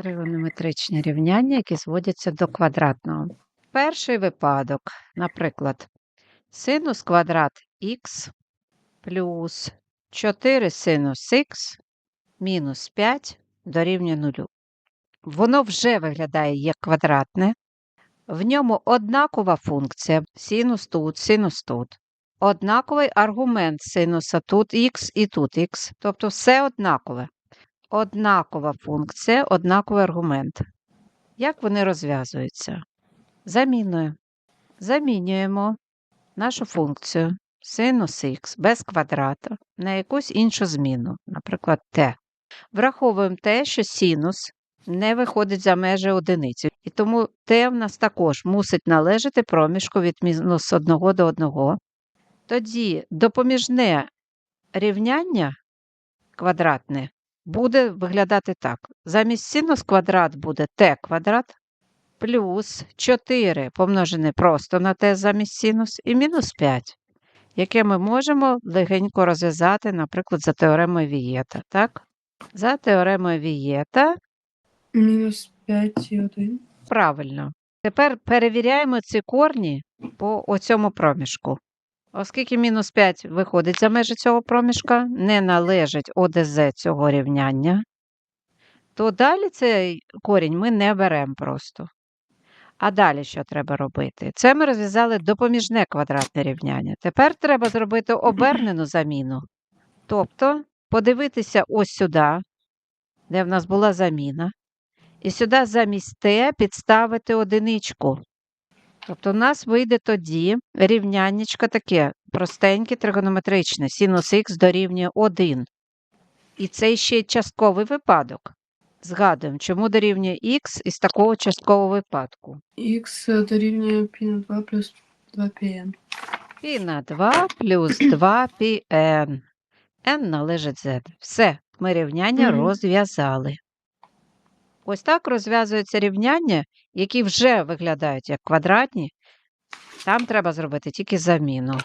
Тригонометричні рівняння, які зводяться до квадратного. Перший випадок, наприклад, синус квадрат х плюс 4 синус х мінус 5 дорівнює 0. Воно вже виглядає як квадратне. В ньому однакова функція синус тут, синус тут. Однаковий аргумент синуса тут х і тут х. Тобто все однакове. Однакова функція, однаковий аргумент. Як вони розв'язуються? Заміною. Замінюємо нашу функцію синус х без квадрата на якусь іншу зміну, наприклад, t. Враховуємо те, що синус не виходить за межі одиниці. І тому t в нас також мусить належати проміжку від мінус 1 до 1. Тоді допоміжне рівняння квадратне буде виглядати так. Замість синус квадрат буде t квадрат плюс 4 помножене просто на t замість синус і мінус 5, яке ми можемо легенько розв'язати, наприклад, за теоремою Вієта. Так? За теоремою Вієта Мінус 5 і 1. Правильно. Тепер перевіряємо ці корні по оцьому проміжку. Оскільки мінус 5 виходить за межі цього проміжка, не належить ОДЗ цього рівняння, то далі цей корінь ми не беремо просто. А далі що треба робити? Це ми розв'язали допоміжне квадратне рівняння. Тепер треба зробити обернену заміну. Тобто подивитися ось сюди, де в нас була заміна, і сюди замість t підставити одиничку. Тобто у нас вийде тоді рівняннячко таке простеньке тригонометричне, синус х дорівнює 1. І це ще й частковий випадок. Згадуємо, чому дорівнює х із такого часткового випадку. Х дорівнює π на 2 плюс 2 πn. Пі на 2 плюс 2 πn. n належить z. Все, ми рівняння Мгм. розв'язали. Ось так розв'язуються рівняння, які вже виглядають як квадратні. Там треба зробити тільки заміну.